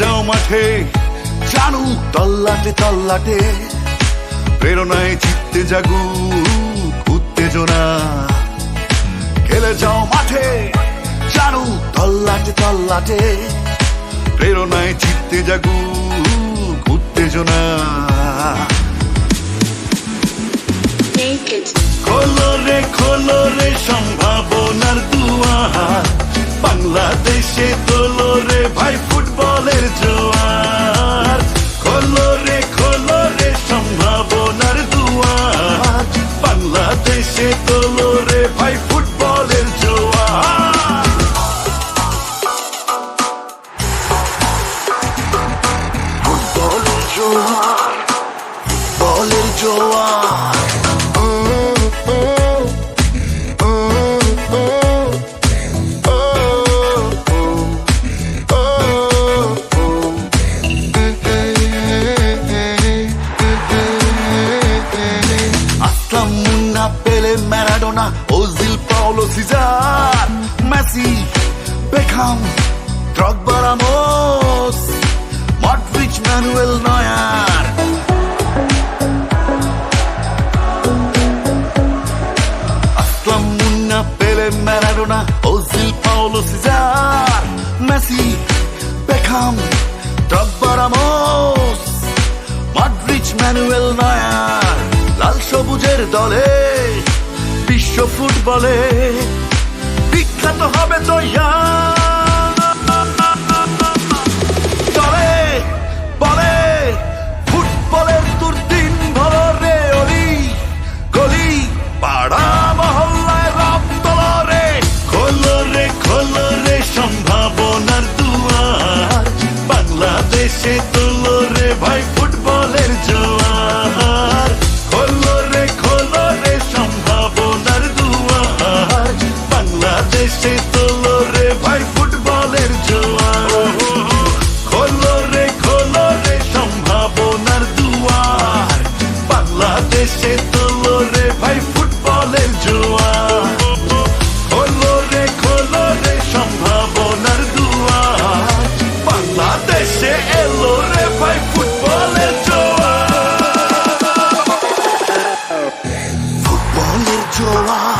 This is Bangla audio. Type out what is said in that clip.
মাঠে জানু তল্লাটে তল্লাটে প্রেরণায় চিত্তে জাগু উত্তেজনা। খেলে যাও মাঠে জানু তল্লাটে তল্লাটে প্রেরণায় চিত্তে জাগু উত্তেজনা। Naked, জোয়ার ফুটবলের জোয়ার Pele Maradona Ozil Paolo Cesar Messi Beckham Drogba Maradona Ozil Paolo Cesar, Messi, Beckham, Drogba Ramos Modric Manuel Neuer, লাল সবুজের দলে, বিশ্ব ফুটবলে বিখ্যাত হবে তো ইয়ার। এলো রে ভাই ফুটবলের জোয়ার ফুটবলের জোয়ার